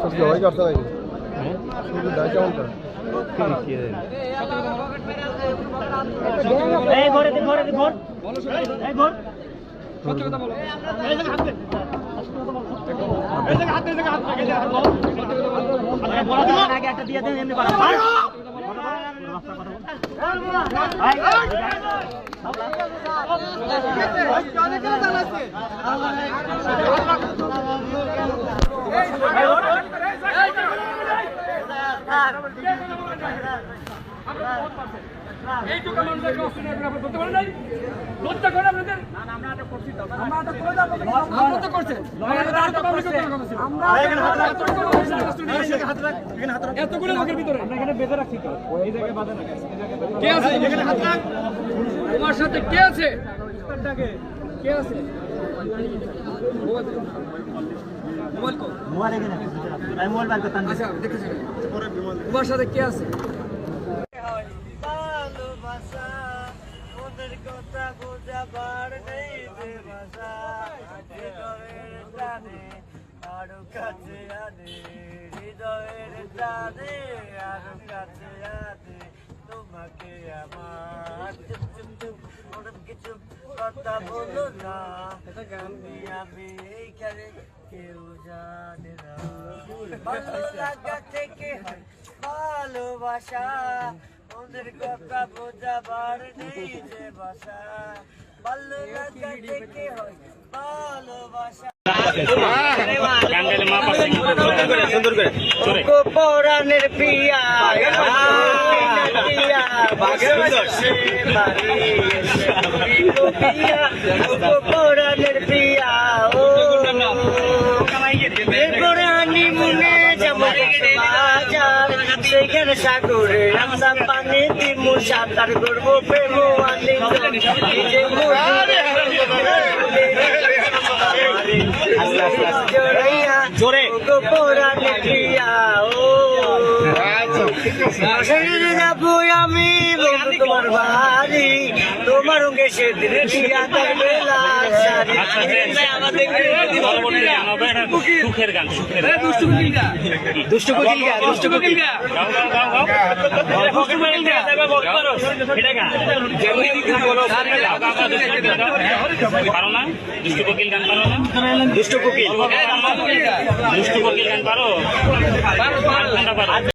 সত্যি হয় করতে নাকি শুধু দায় কেমনটা এই ঘরে দিন ঘরে দিন ঘর এই ঘর আগে একটা দিয়ে দেন এমনি বাড়া এইটুকু আপনাদের আমরা তো করছেন এতগুলো লোকের ভিতরে কে আছে সাথে কে আছে কে আছে? তোমার সাথে কে আছে কথা বোঝাবার নেই যে ভাষা হৃদয়ের টানে আরও কাছে আনে হৃদয়ের টানে আরও কাছে আনে তোমাকে আমার চুপ চুপ চুপ ওরম কিছু কথা বলো না। আমি এইখানে কেউ জানে না। ভালো লাগা থেকে ভালোবাসা। ওদের কথা বোঝাবার নেই যে বাসা। ভালো লাগা থেকে হয় ভালোবাসা। পরাণের পিয়া মুনে যেমন সাগরে পানি দিমু সাঁতার করব প্রেম জোরে ও। সেদিন যাব আমি তোমার বাড়ি। তোমার সেদিন সুখের গান সুখের গান দুষ্টু কোকিল গা দুষ্ট পারো না দুষ্টু কোকিল গান পারো না দুষ্ট কোকিল দুষ্টু কোকিল গান পারো